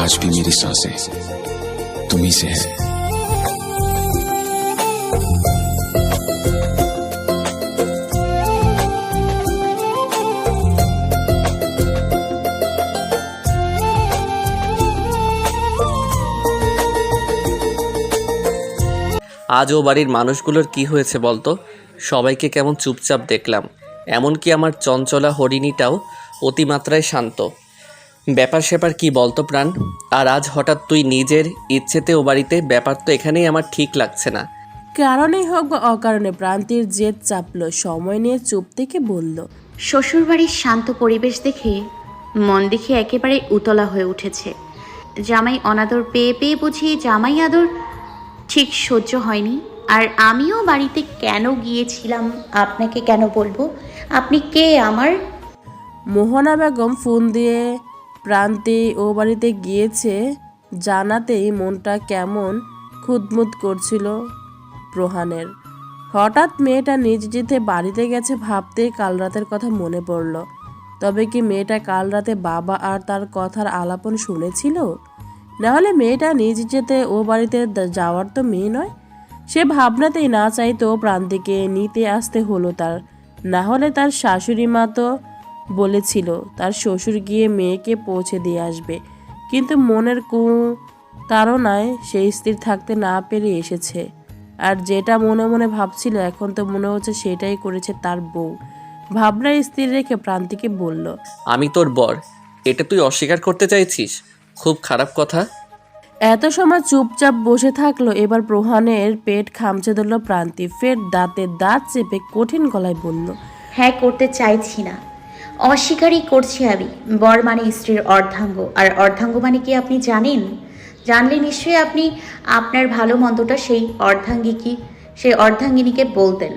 आज भी मेरी सांसें तुम्ही से है আজ ও বাড়ির মানুষগুলোর কি হয়েছে বলতো সবাইকে কেমন চুপচাপ দেখলাম। এমনকি আমার চঞ্চলা হরিণীটাও অতিমাত্রায় শান্ত। ব্যাপার স্যাপার কি বলতো প্রাণ? আর আজ হঠাৎ তুই নিজের ইচ্ছেতে ও বাড়িতে ব্যাপার তো এখানেই আমার ঠিক লাগছে না। কারণেই হোক বা অকারণে প্রান্তির জেদ চাপলো সময় নিয়ে চুপ থেকে বলল শ্বশুরবাড়ির শান্ত পরিবেশ দেখে মন দেখে একেবারে উতলা হয়ে উঠেছে। জামাই অনাদর পেয়ে পেয়ে বুঝি জামাই আদর ঠিক সহ্য হয়নি। আর আমিও বাড়িতে কেন গিয়েছিলাম, আপনাকে কেন বলব? আপনি কে আমার? মোহনা বেগম ফোন দিয়ে প্রান্তে ও বাড়িতে গিয়েছে, জানাতেই মনটা কেমন খুদমুদ করছিল প্রহানের। হঠাৎ মেয়েটা নিজ জিতে বাড়িতে গেছে ভাবতে কাল রাতের কথা মনে পড়ল। তবে কি মেয়েটা কাল রাতে বাবা আর তার কথার আলাপন শুনেছিল? নাহলে মেয়েটা নিজ যেতে ও বাড়িতে যাওয়ার তো মেয়ে নয় সে ভাবনাতেই না চাইতো প্রান্তিকে নিতে আসতে হলো তার। না হলে তার শাশুড়ি মা তো বলেছিল, তার শ্বশুর গিয়ে মেয়েকে পৌঁছে দিয়ে আসবে। কিন্তু মনের কু তাড়নায় সেই স্থির থাকতে না পেরে এসেছে। আর যেটা মনে মনে ভাবছিল, এখন তো মনে হচ্ছে সেটাই করেছে তার বউ। ভাবনা স্থির রেখে প্রান্তিকে বলল, আমি তোর বর, এটা তুই অস্বীকার করতে চাইছিস? খুব খারাপ কথা। এত সময় চুপচাপ বসে থাকল, এবার প্রহানের পেট খামচে ধরল প্রান্তি। ফের দাঁতে দাঁত চেপে কঠিন গলায় বলল হ্যাঁ করতে চাইছি না। অস্বীকারই করছি আমি। বর মানে স্ত্রীর অর্ধাঙ্গ। আর অর্ধাঙ্গ মানে কি আপনি জানেন? জানলে নিশ্চয়ই আপনি আপনার ভালো মন্দটা সেই অর্ধাঙ্গিকে, সেই অর্ধাঙ্গিনীকে বলতেন।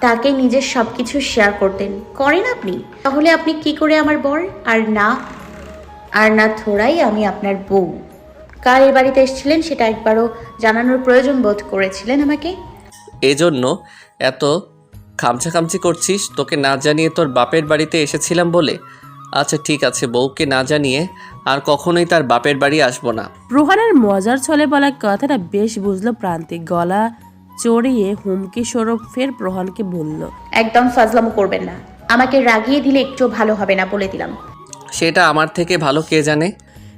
তাকে নিজের সব কিছু শেয়ার করতেন। করেন আপনি? তাহলে আপনি কি করে আমার বর? আর না আর না থোড়াই আমি আপনার বউ। কার এ বাড়িতে এসেছিলেন সেটা একবারও জানানোর প্রয়োজন বোধ করেছিলেন আমাকে? এজন্য এত খামচা খামচি করছিস তোকে না জানিয়ে তোর বাপের বাড়িতে এসেছিলাম বলে? আচ্ছা ঠিক আছে বউকে না জানিয়ে আর কখনোই তার বাপের বাড়ি আসব না। প্রহানের মজার ছলে বলা কথাটা বেশ বুঝলো প্রান্তিক গলা চড়িয়ে হুমকি স্বরূপ ফের প্রহানকে বলল একদম ফাজলামো করবেন না। আমাকে রাগিয়ে দিলে একটু ভালো হবে না বলে দিলাম। সেটা আমার থেকে ভালো কে জানে?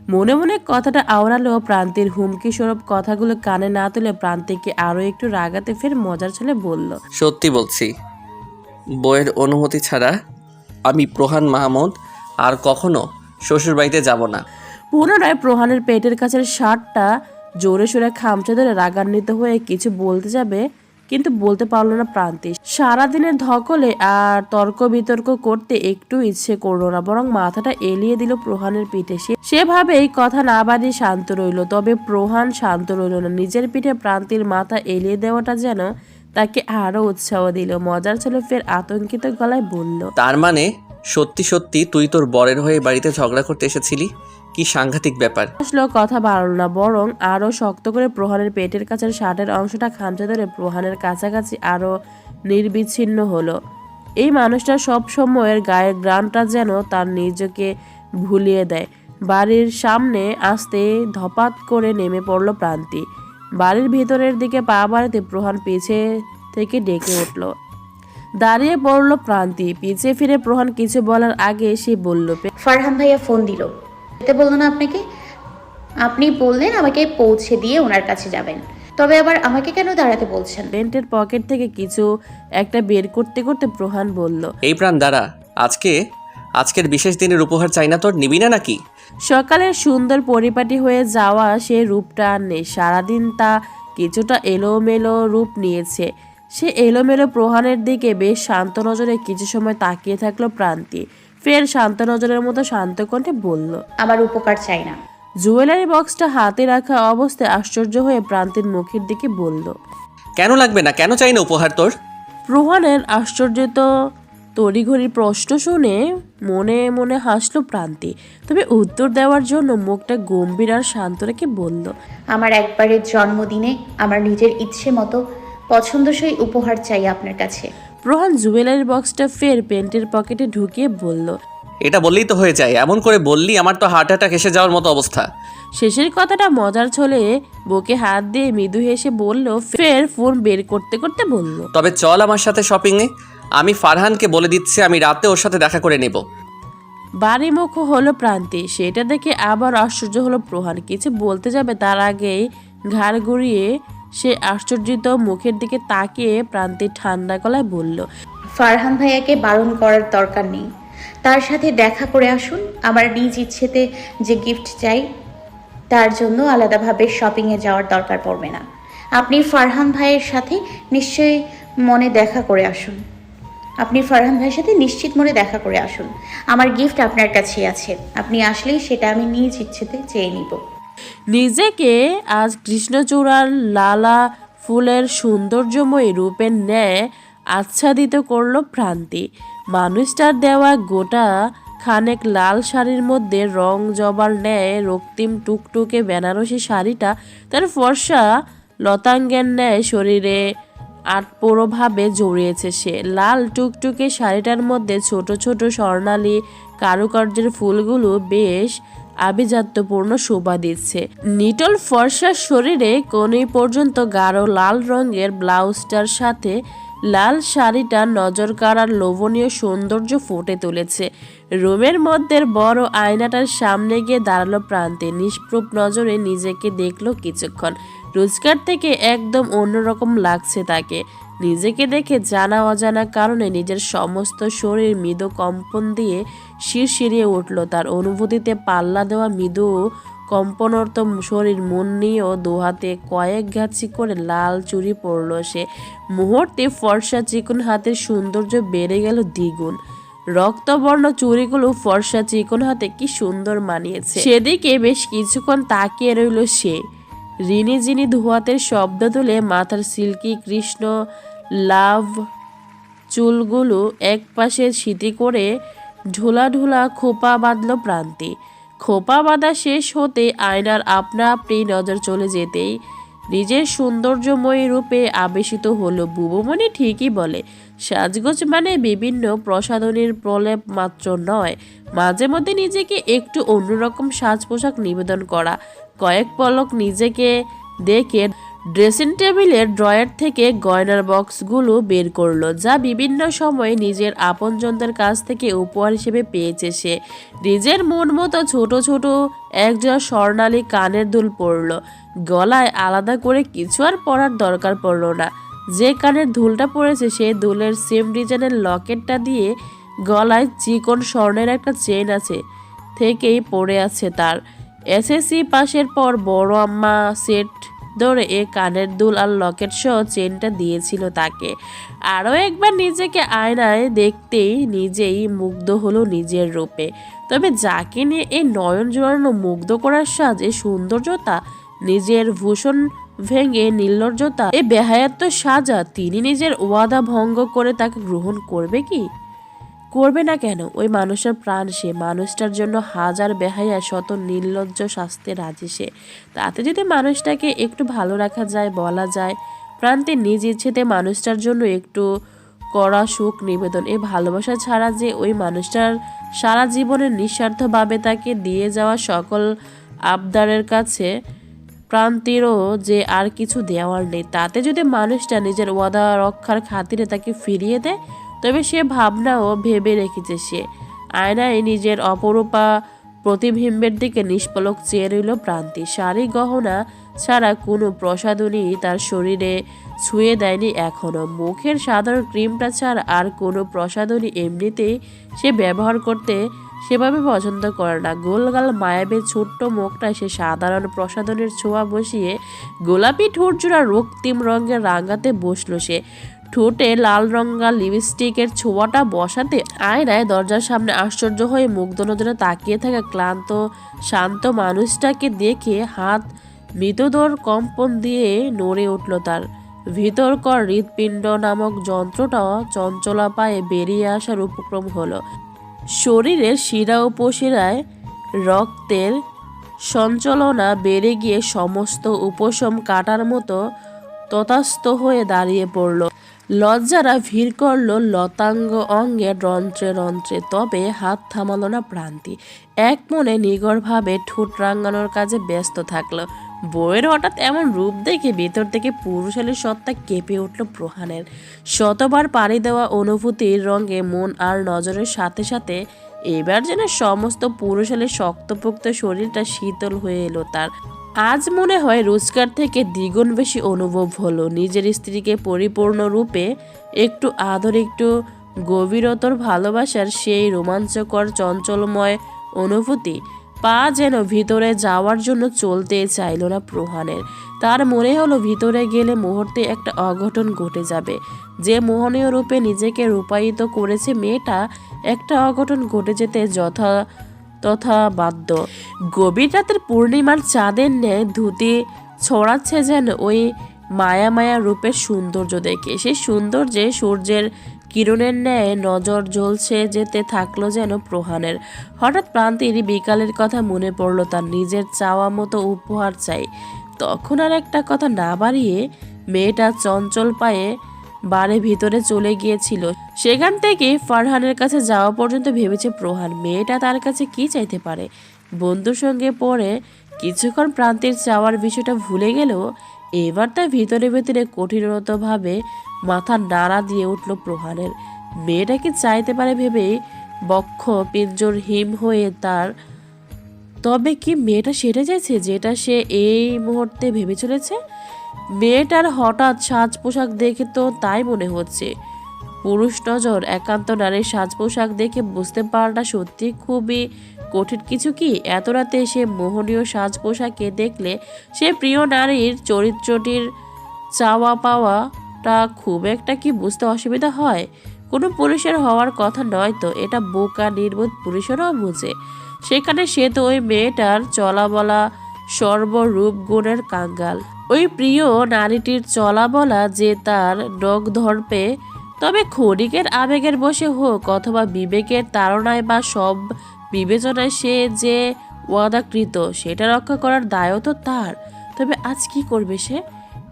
মনে মনে কথাটা আওড়ালেও প্রান্তির হুমকি স্বরূপ কথাগুলো কানে না তুলে প্রান্তিককে আরও একটু রাগাতে ফের মজার ছলে বলল সত্যি বলছি। বইয়ের অনুমতি ছাড়া আমি প্রহান মাহমুদ আর কখনো শ্বশুরবাড়িতে যাব না। পুনরায় প্রহানের পেটের কাছের শার্টটা জোরে সোরে খামচে ধরে রাগান্বিত হয়ে কিছু বলতে যাবে কিন্তু বলতে পারল না প্রান্তি। সারাদিনের ধকলে আর তর্ক বিতর্ক করতে একটু ইচ্ছে করল না, বরং মাথাটা এলিয়ে দিল প্রহানের পিঠে। সে সেভাবেই কথা না বাড়িয়ে শান্ত রইল, তবে প্রহান শান্ত রইল না। নিজের পিঠে প্রান্তির মাথা এলিয়ে দেওয়াটা যেন তাকে আরও উৎসাহ দিল। মজার ছিল ফের আতঙ্কিত গলায় বলল, তার মানে সত্যি সত্যি তুই তোর বরের হয়ে বাড়িতে ঝগড়া করতে এসেছিলি? কি সাংঘাতিক ব্যাপার। আসলো কথা বাড়ল না বরং আরও শক্ত করে প্রহানের পেটের কাছের শার্টের অংশটা খামচে ধরে প্রহানের কাছাকাছি আরও নির্বিচ্ছিন্ন হলো। এই মানুষটা সব সময়ের গায়ের গ্রানটা যেন তার নিজকে ভুলিয়ে দেয়। বাড়ির সামনে আসতে ধপাত করে নেমে পড়ল প্রান্তি। বাড়ির ভিতরের দিকে পা বাড়াতে প্রহান পিছে থেকে ডেকে উঠল। দাঁড়িয়ে পড়ল প্রান্তি পিছে ফিরে প্রহান কিছু বলার আগে সে বলল ফারহান ভাইয়া ফোন দিল। যেতে বলল না আপনাকে? আপনি বললেন আমাকে পৌঁছে দিয়ে ওনার কাছে যাবেন। তবে আবার আমাকে কেন দাঁড়াতে বলছেন? প্যান্টের পকেট থেকে কিছু একটা বের করতে করতে প্রহান বলল এই প্রাণ দাঁড়া আজকে আজকের বিশেষ দিনের উপহার চাই না তোর নিবি না নাকি? সকালের সুন্দর পরিপাটি হয়ে যাওয়া সে রূপটা আর নেই সারাদিন তা কিছুটা এলোমেলো রূপ নিয়েছে। সে এলোমেলো প্রহানের দিকে বেশ শান্ত নজরে কিছু সময় তাকিয়ে থাকল প্রান্তি। ফের শান্ত নজরের মতো শান্ত কণ্ঠে বলল আমার উপকার চাই না। জুয়েলারি বক্সটা হাতে রাখা অবস্থায় আশ্চর্য হয়ে প্রান্তির মুখের দিকে বলল কেন লাগবে না? কেন চাই না উপহার তোর? প্রহানের আশ্চর্যিত তড়িঘড়ি প্রশ্ন শুনে মনে মনে হাসলো প্রান্তি তবে উত্তর দেওয়ার জন্য মুখটা গম্ভীর আর শান্ত রেখে বলল আমার একবারের জন্মদিনে আমার নিজের ইচ্ছে মতো পছন্দসই উপহার চাই আপনার কাছে। প্রহান জুয়েলারি বক্সটা ফের প্যান্টের পকেটে ঢুকিয়ে বলল এটা বললেই তো হয়ে যায় এমন করে বললি আমার তো হার্ট অ্যাটাক এসে যাওয়ার মতো অবস্থা। শেষের কথাটা মজার ছলে বুকে হাত দিয়ে মৃদু হেসে বলল ফের ফোন বের করতে করতে বলল তবে চল আমার সাথে শপিংয়ে আমি ফারহানকে বলে দিচ্ছি আমি রাতে ওর সাথে দেখা করে নেব। বাড়ি মুখ হলো প্রান্তি সেটা দেখে আবার আশ্চর্য হলো প্রহান। কিছু বলতে যাবে তার আগেই ঘাড় ঘুরিয়ে সে আশ্চর্যিত মুখের দিকে তাকিয়ে প্রান্তি ঠান্ডা গলায় বলল, ফারহান ভাইয়াকে বারণ করার দরকার নেই। তার সাথে দেখা করে আসুন, আমার নিজ ইচ্ছেতে যে গিফট চাই, তার জন্য আলাদাভাবে শপিংয়ে যাওয়ার দরকার পড়বে না। আপনি ফারহান ভাইয়ের সাথে নিশ্চয়ই মনে দেখা করে আসুন। আপনি ফারহান ভাইয়ের সাথে নিশ্চিত মনে দেখা করে আসুন। আমার গিফট আপনার কাছেই আছে। আপনি আসলেই সেটা আমি নিজ ইচ্ছেতে চেয়ে নিব। নিজেকে আজ কৃষ্ণচূড়ার লালা ফুলের সৌন্দর্যময় রূপের ন্যায় আচ্ছাদিত করল প্রান্তি মানুষটার দেওয়া গোটা খানেক লাল শাড়ির মধ্যে রং জবার ন্যায় রক্তিম টুকটুকে বেনারসি শাড়িটা তার ফর্সা লতাঙ্গের ন্যায় শরীরে আটপোড়োভাবে জড়িয়েছে সে। লাল টুকটুকে শাড়িটার মধ্যে ছোট ছোট স্বর্ণালী কারুকার্যের ফুলগুলো বেশ আভিজাত্যপূর্ণ শোভা দিচ্ছে। নিটল ফর্সার শরীরে কোনই পর্যন্ত গাঢ় লাল রঙের ব্লাউজটার সাথে লাল শাড়িটা নজর কাড়ার লোভনীয় সৌন্দর্য ফুটে তুলেছে। রুমের মধ্যে বড় আয়নাটার সামনে গিয়ে দাঁড়াল প্রান্তে। নিষ্প্রুপ নজরে নিজেকে দেখল কিছুক্ষণ। রোজগার থেকে একদম অন্যরকম লাগছে তাকে। নিজেকে দেখে জানা অজানা কারণে নিজের সমস্ত শরীর মৃদু কম্পন দিয়ে শিরশিরিয়ে উঠল। তার অনুভূতিতে পাল্লা দেওয়া মৃদু কম্পনরত শরীর মন নিয়েও দুহাতে কয়েক গাছি করে লাল চুরি পরল সে মুহূর্তে ফর্সা চিকন হাতের সৌন্দর্য বেড়ে গেল দ্বিগুণ। রক্তবর্ণ চুড়িগুলো ফর্সা চিকন হাতে কি সুন্দর মানিয়েছে। সেদিকে বেশ কিছুক্ষণ তাকিয়ে রইল সে। রিনি জিনি ধোয়াতের শব্দ তুলে মাথার সিল্কি কৃষ্ণ লাভ চুলগুলো এক পাশে সিটি করে ঢোলা ঢোলা খোপা বাঁধল প্রান্তি। খোপা বাঁধা শেষ হতে আয়নার আপনা আপনি নজর চলে যেতেই নিজের সৌন্দর্যময়ী রূপে আবেশিত হলো। বুবমণি ঠিকই বলে, সাজগোজ মানে বিভিন্ন প্রসাধনীর প্রলেপ মাত্র নয় মাঝে মধ্যে নিজেকে একটু অন্যরকম সাজ পোশাক নিবেদন করা। কয়েক পলক নিজেকে দেখে ড্রেসিং টেবিলের ড্রয়ার থেকে গয়নার বক্সগুলো বের করল, যা বিভিন্ন সময়ে নিজের আপনজনদের কাছ থেকে উপহার হিসেবে পেয়েছে সে। নিজের মন মতো ছোট ছোট একজোড়া স্বর্ণালী কানের দুল পরলো। গলায় আলাদা করে কিছু আর পরার দরকার পড়ল না। যে কানের দুলটা পড়েছে সে দুলের সেম ডিজাইনের লকেটটা দিয়ে গলায় চিকন স্বর্ণের একটা চেন আছে, থেকেই পড়ে আছে তার। এসএসসি পাশের পর বড় আম্মা সেট ধরে এ কানের দুল আর লকেট সহ চেনটা দিয়েছিল তাকে। আরও একবার নিজেকে আয়নায় দেখতেই নিজেই মুগ্ধ হলো নিজের রূপে। তবে যাকে নিয়ে এই নয়ন জোড়ানো মুগ্ধ করার সাজ সৌন্দর্যতা, নিজের ভূষণ ভেঙে নির্লজ্জতা, এ বেহায়াত্ম সাজা, তিনি নিজের ওয়াদা ভঙ্গ করে তাকে গ্রহণ করবে কি? করবে না কেন? ওই মানুষের প্রাণ সে। মানুষটার জন্য হাজার বেহাইয়া শত নির্লজ্জ শাস্তে রাজি সে। তাতে যদি মানুষটাকে একটু ভালো রাখা যায়, বলা যায়, প্রান্তে নিজ ইচ্ছেতে মানুষটার জন্য একটু করা সুখ নিবেদন। এই ভালোবাসা ছাড়া যে ওই মানুষটার সারা জীবনের নিঃস্বার্থভাবে তাকে দিয়ে যাওয়া সকল আবদারের কাছে প্রান্তিরও যে আর কিছু দেওয়ার নেই। তাতে যদি মানুষটা নিজের ওয়াদা রক্ষার খাতিরে তাকে ফিরিয়ে দেয় তবে সে ভাবনাও ভেবে রেখেছে সে। আয়নায় নিজের অপরূপা প্রতিবিম্বের দিকে নিষ্পলক চেয়ে রইল প্রান্তি। শাড়ি গহনা ছাড়া কোনো প্রসাধনী তার শরীরে ছুঁয়ে দেয়নি এখনও। মুখের সাধারণ ক্রিমটা ছাড়া আর কোনো প্রসাধনী এমনিতেই সে ব্যবহার করতে সেভাবে পছন্দ করে না। গোলগাল মায়াবে ছোট্ট মুখটা সে সাধারণ প্রসাধনের ছোঁয়া বসিয়ে গোলাপি ঠোঁটজোড়া রক্তিম রঙের রাঙাতে বসল সে। ঠোঁটে লাল রঙা লিপস্টিকের ছোঁয়াটা বসাতে আয়নায় দরজার সামনে আশ্চর্য হয়ে মুগ্ধ নজরে তাকিয়ে থাকা ক্লান্ত, শান্ত মানুষটাকে দেখে হাত মৃতদর কম্পন দিয়ে নড়ে উঠল তার। ভিতরকর হৃৎপিণ্ড নামক যন্ত্রটা চঞ্চলা পায়ে বেরিয়ে আসার উপক্রম হলো। শরীরের শিরা উপশিরায় রক্তের সঞ্চলনা বেড়ে গিয়ে সমস্ত উপশম কাটার মতো তথাস্থ হয়ে দাঁড়িয়ে পড়ল। লজ্জারা ভিড় করল লতাঙ্গ অঙ্গে রন্ত্রে রন্ত্রে, তবে হাত থামালো না প্রান্তি এক মনে নিগড়ভাবে ঠোঁট রাঙানোর কাজে ব্যস্ত থাকল। বইয়ের হঠাৎ এমন রূপ দেখে ভেতর থেকে পুরুষালী সত্তা কেঁপে উঠল প্রহানের। শতবার পাড়ি দেওয়া অনুভূতির রঙে মন আর নজরের সাথে সাথে এবার যেন সমস্ত পুরুষালী শক্তপোক্ত শরীরটা শীতল হয়ে এলো তার। আজ মনে হয় রোজগার থেকে দ্বিগুণ বেশি অনুভব হলো। নিজের স্ত্রীকে পরিপূর্ণ রূপে একটু আদর, একটু গভীরতর ভালোবাসার সেই রোমাঞ্চকর, চঞ্চলময় অনুভূতি পা যেন ভিতরে যাওয়ার জন্য চলতে চাইল না প্রহানের। তার মনে হলো ভিতরে গেলে মুহূর্তে একটা অঘটন ঘটে যাবে। যে মোহনীয় রূপে নিজেকে রূপায়িত করেছে মেয়েটা, একটা অঘটন ঘটে যেতে যথা তথা বাধ্য গভীর রাতের পূর্ণিমার চাঁদের ন্যায় ধুতি ছড়াচ্ছে যেন ওই মায়া মায়া রূপের সৌন্দর্য দেখে। সেই সৌন্দর্যে সূর্যের কিরণের ন্যায় নজর জ্বলছে যেতে থাকল যেন প্রহানের। হঠাৎ প্রান্তির বিকালের কথা মনে পড়ল তার নিজের চাওয়া মতো উপহার চাই। তখন আর একটা কথা না বাড়িয়ে মেয়েটা চঞ্চল পায়ে বাড়ি ভিতরে চলে গিয়েছিল। সেখান থেকে ফারহানের কাছে যাওয়া পর্যন্ত ভেবেছে প্রহান মেয়েটা তার কাছে কি চাইতে পারে। বন্ধুর সঙ্গে পড়ে কিছুক্ষণ প্রান্তের চাওয়ার বিষয়টা ভুলে গেলেও এবার তার ভিতরে ভিতরে কঠিনতভাবে মাথা নাড়া দিয়ে উঠল প্রহানের মেয়েটা কি চাইতে পারে ভেবেই বক্ষ পিঞ্জর হিম হয়ে তার তবে কি মেয়েটা সেটা চাইছে যেটা সে এই মুহূর্তে ভেবে চলেছে? মেয়েটার হঠাৎ সাজ পোশাক দেখে তো তাই মনে হচ্ছে। পুরুষ নজর একান্ত নারীর সাজ পোশাক দেখে বুঝতে পারাটা সত্যি খুবই কঠিন। কিছু কি? এত রাতে সে মোহনীয় সাজ পোশাকে দেখলে সে প্রিয় নারীর চরিত্রটির চাওয়া পাওয়াটা খুব একটা কি বুঝতে অসুবিধা হয়? কোনো পুরুষের হওয়ার কথা নয় তো, এটা বোকা নির্বোধ পুরুষেরও বুঝে। সেখানে সে তো ওই মেয়েটার চলা বলা সর্বরূপ গুণের কাঙ্গাল। ওই প্রিয় নারীটির চলা বলা যে তার নখ ধরপে তবে ক্ষণিকের আবেগের বসে হোক অথবা বিবেকের তাড়নায় বা সব বিবেচনায় সে যে ওয়াদাকৃত, সেটা রক্ষা করার দায়ও তো তার। তবে আজ কি করবে সে?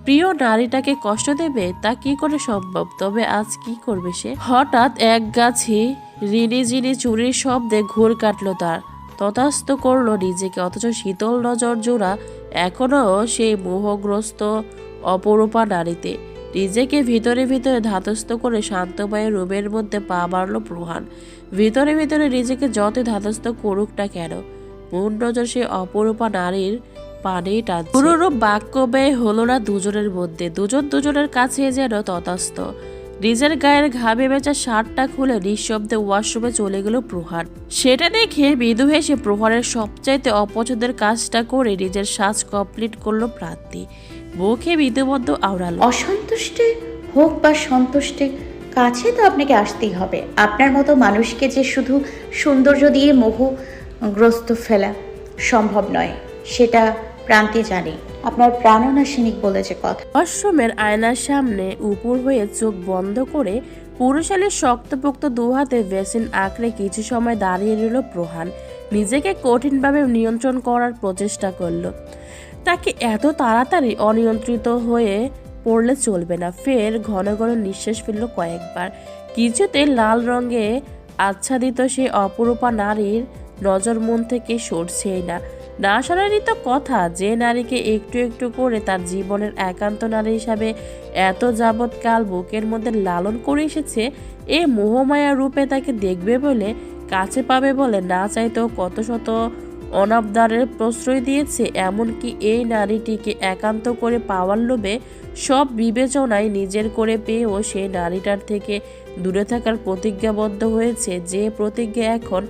প্রিয় নারীটাকে কষ্ট দেবে? তা কি করে সম্ভব? তবে আজ কি করবে সে? হঠাৎ এক গাছি রিনি জিনি চুরির শব্দে ঘুর কাটলো তার। তথাস্ত করল নিজেকে, অথচ শীতল নজর জোড়া এখনও সেই মোহগ্রস্ত অপরূপা নারীতে নিজেকে ভিতরে ভিতরে ধাতস্থ করে শান্তময় রুমের মধ্যে পা মারল প্রহান। ভিতরে ভিতরে নিজেকে যত ধাতস্থ করুক না কেন, মন নজর সেই অপরূপা নারীর পানেই টানছে। পুরোরূপ বাক্য ব্যয় হলো না দুজনের মধ্যে, দুজন দুজনের কাছে যেন তথাস্থ নিজের গায়ের ঘামে বেচা শার্টটা খুলে নিঃশব্দে ওয়াশরুমে চলে গেল প্রহার। সেটা দেখে মৃদু হেসে প্রহারের সবচাইতে অপছন্দের কাজটা করে নিজের সাজ কমপ্লিট করল প্রান্তি। মুখে মৃদুবদ্ধ আওড়ালো। অসন্তুষ্টে হোক বা সন্তুষ্টে, কাছে তো আপনাকে আসতেই হবে। আপনার মতো মানুষকে যে শুধু সৌন্দর্য দিয়ে মোহগ্রস্ত ফেলা সম্ভব নয়, সেটা প্রান্তে জানি। আপনার প্রাণনাশিনিক বলে যে কথা। অশ্রমের আয়নার সামনে উপর হয়ে চোখ বন্ধ করে পুরুষালীর শক্তপোক্ত দু হাতে ভেসিন আঁকড়ে কিছু সময় দাঁড়িয়ে রইল প্রহান। নিজেকে কঠিনভাবে নিয়ন্ত্রণ করার প্রচেষ্টা করল। তাকে এত তাড়াতাড়ি অনিয়ন্ত্রিত হয়ে পড়লে চলবে না। ফের ঘন ঘন নিঃশ্বাস ফেলল কয়েকবার। কিছুতে লাল রঙে আচ্ছাদিত সেই অপরূপা নারীর নজর মন থেকে সরছেই না। না সরারই তো কথা, যে নারীকে একটু একটু করে তার জীবনের একান্ত নারী হিসাবে এত যাবৎকাল বুকের মধ্যে লালন করে এসেছে, এ মোহমায়া রূপে তাকে দেখবে বলে কাছে পাবে বলে না চাইতেও কত শত অনাবদারের প্রশ্রয় দিয়েছে, এমনকি এই নারীটিকে একান্ত করে পাওয়ার লোভে সব বিবেচনায় নিজের করে পেয়েও সেই নারীটার থেকে দূরে থাকার প্রতিজ্ঞাবদ্ধ হয়েছে, যে প্রতিজ্ঞা এখন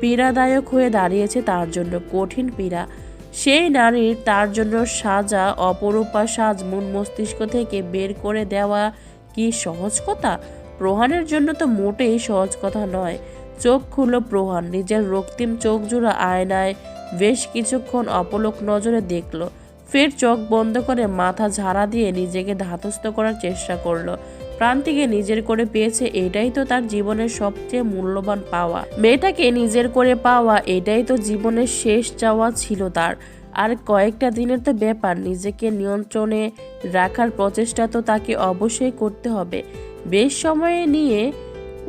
পীড়াদায়ক হয়ে দাঁড়িয়েছে তার জন্য কঠিন পীড়া। সেই নারীর তার জন্য সাজা, অপরূপা সাজ, মন মস্তিষ্ক থেকে বের করে দেওয়া কি সহজ কথা? প্রহানের জন্য তো মোটেই সহজ কথা নয়। চোখ খুলল প্রহান, নিজের রক্তিম চোখ জোড়া আয়নায় বেশ কিছুক্ষণ অপলোক নজরে দেখল। ফের চোখ বন্ধ করে মাথা ঝাড়া দিয়ে নিজেকে ধাতস্থ করার চেষ্টা করল। প্রান্তিকে নিজের করে পেয়েছে, এটাই তো তার জীবনের সবচেয়ে মূল্যবান পাওয়া। মেয়েটাকে নিজের করে পাওয়া, এটাই তো জীবনের শেষ চাওয়া ছিল তার। আর কয়েকটা দিনের তো ব্যাপার, নিজেকে নিয়ন্ত্রণে রাখার প্রচেষ্টা তো তাকে অবশ্যই করতে হবে। বেশ সময় নিয়ে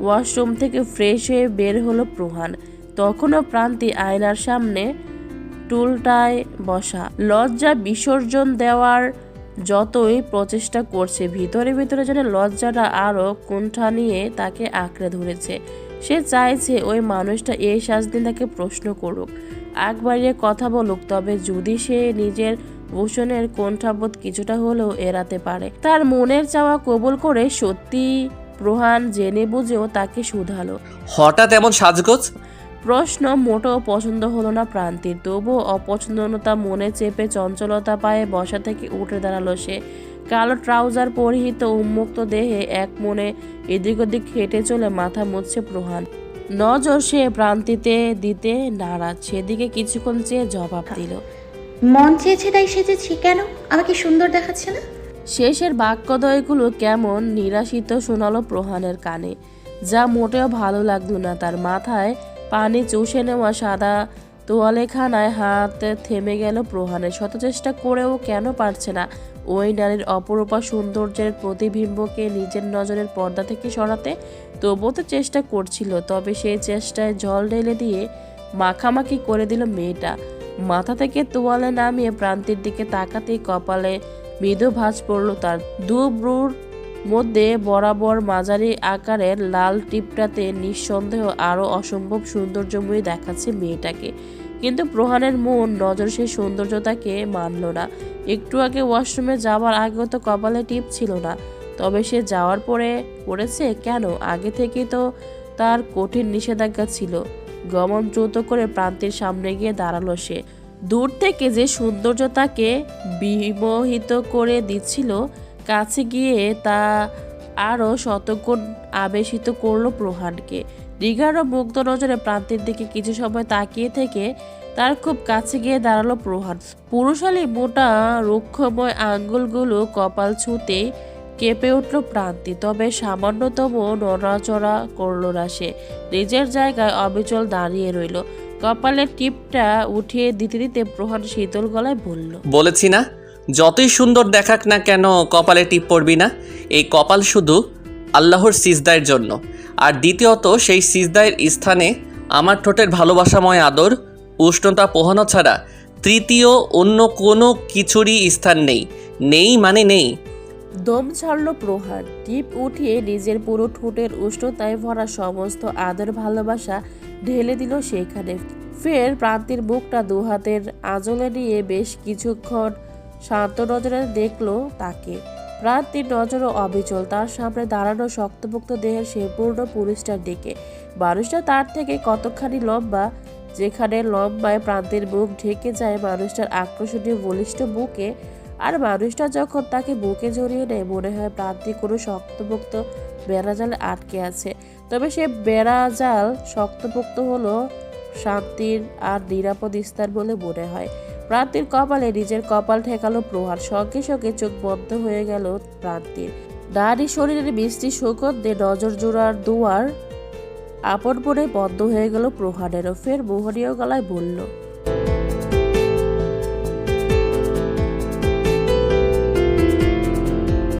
ওয়াশরুম থেকে ফ্রেশ হয়ে বের হলো প্রহান। তখনও প্রান্তি আয়নার সামনে টুলটায় বসা। লজ্জা, বিসর্জন দেওয়ার যতই প্রচেষ্টা করছে, ভিতরে ভিতরে যেন লজ্জাটা আরও কুণ্ঠা নিয়ে তাকে আঁকড়ে ধরেছে। সে চাইছে ওই মানুষটা এই সাজদিন তাকে প্রশ্ন করুক আগ বাড়িয়ে কথা বলুক, তবে যদি সে নিজের ভূষণের কণ্ঠাবোধ কিছুটা হলেও এড়াতে পারে। তার মনের চাওয়া কবুল করে সত্যি প্রহান জেনে বুঝেও তাকে শুধালো। হঠাৎ এমন সাজগোজ? প্রশ্ন মোটেও পছন্দ হলো না প্রান্তির। তবুও অপছন্দনতা মনে চেপে চঞ্চলতা পায়ে বসা থেকে উঠে দাঁড়াল সে। কালো ট্রাউজার পরিহিত উন্মুক্ত দেহে এক মনে এদিক ওদিক হেঁটে চলে মাথা মুছছে প্রহান। নজর সে প্রান্তিতে দিতে নারাজ। সেদিকে কিছুক্ষণ চেয়ে জবাব দিল। মন চেয়েছে তাই সেজেছি কেন? আমাকে সুন্দর দেখাচ্ছে না? শেষের বাক্যদয়গুলো কেমন নিরাশিত শোনালো প্রহানের কানে। যা মোটেও ভালো লাগল না তার মাথায়। পানি চুষে নেওয়া সাদা তোয়ালেখানায় হাত থেমে গেল প্রহানের। শত চেষ্টা করেও কেন পারছে না? ওই নারীর অপরূপা সৌন্দর্যের প্রতিবিম্বকে নিজের নজরের পর্দা থেকে সরাতে তবুও তো চেষ্টা করছিল, তবে সেই চেষ্টায় জল ঢেলে দিয়ে মাখামাখি করে দিল মেয়েটা। মাথা থেকে তোয়ালে নামিয়ে প্রান্তের দিকে তাকাতেই কপালে মৃদু ভাঁজ পড়ল তার। দু ব্রুর মধ্যে বরাবর মাঝারি আকারের লাল টিপটাতে নিঃসন্দেহ আরও অসম্ভব সৌন্দর্যময়ী দেখাচ্ছে মেয়েটাকে। কিন্তু প্রহানের মন, নজর সেই সৌন্দর্যতাকে মানল না। একটু আগে ওয়াশরুমে যাওয়ার আগেও তো কপালে টিপ ছিল না। তবে সে যাওয়ার পরে পড়েছে কেন? আগে থেকে তো তার কঠিন নিষেধাজ্ঞা ছিল। গমন দ্রুত করে প্রান্তের সামনে গিয়ে দাঁড়াল সে। দূর থেকে যে সৌন্দর্য তাকে বিমোহিত করে দিচ্ছিল কাছে গিয়ে তা আরও শতগুণ আবেশিত করল প্রহানকে। রিগারও মুগ্ধ নজরে প্রান্তের দিকে কিছু সময় তাকিয়ে থেকে তার খুব কাছে গিয়ে দাঁড়াল প্রহান। পুরুষালী মোটা, রুক্ষময় আঙ্গুলগুলো কপাল ছুঁতে কেঁপে উঠল প্রান্তি, তবে সামান্যতম নড়াচড়া করল না সে। নিজের জায়গায় অবিচল দাঁড়িয়ে রইল। কপালের টিপটা উঠিয়ে দিতে দিতে প্রহান শীতল গলায় বলল, বলেছি না? যতই সুন্দর দেখাক না কেন, কপালে টিপ পড়বি না। এই কপাল শুধু আল্লাহর সিজদায়ের জন্য। আর দ্বিতীয়ত, সেই সিজদায়ের স্থানে আমার ঠোঁটের ভালোবাসাময় আদর, উষ্ণতা পোহানো ছাড়া তৃতীয় অন্য কোনো কিছুরই স্থান নেই। নেই মানে নেই। দম ছাড়ল প্রহার। টিপ উঠিয়ে নিজের পুরো ঠোঁটের উষ্ণতায় ভরা সমস্ত আদর ভালোবাসা ঢেলে দিল সেখানে। ফের প্রান্তির বুকটা দুহাতের আঁচলে নিয়ে বেশ কিছুক্ষণ শান্ত নজরে দেখল তাকে। প্রান্তির নজরও অবিচল। তার সামনে দাঁড়ানো শক্তপোক্ত দেহের সে পূর্ণ পুরুষটার দিকে। মানুষটা তার থেকে কতখানি লম্বা, যেখানে লম্বায় প্রান্তের মুখ ঢেকে যায় মানুষটার আকর্ষণীয় বলিষ্ঠ বুকে, আর মানুষটা যখন তাকে বুকে জড়িয়ে নেয়, মনে হয় প্রান্তি কোনো শক্তপোক্ত বেড়াজালে আটকে আছে। তবে সে বেড়াজাল শক্তপোক্ত হলো শান্তির আর নিরাপদ স্থান বলে মনে হয়। প্রান্তির কপালে নিজের কপাল ঠেকালো প্রহার। সঙ্গে সঙ্গে চোখ বন্ধ হয়ে গেল প্রান্তির নারী শরীরের মিষ্টি সুগন্ধে নজর জোড়ার দুয়ার আপন পরে বন্ধ হয়ে গেল প্রহারেরও। ফের মোহনীয় গলায় বলল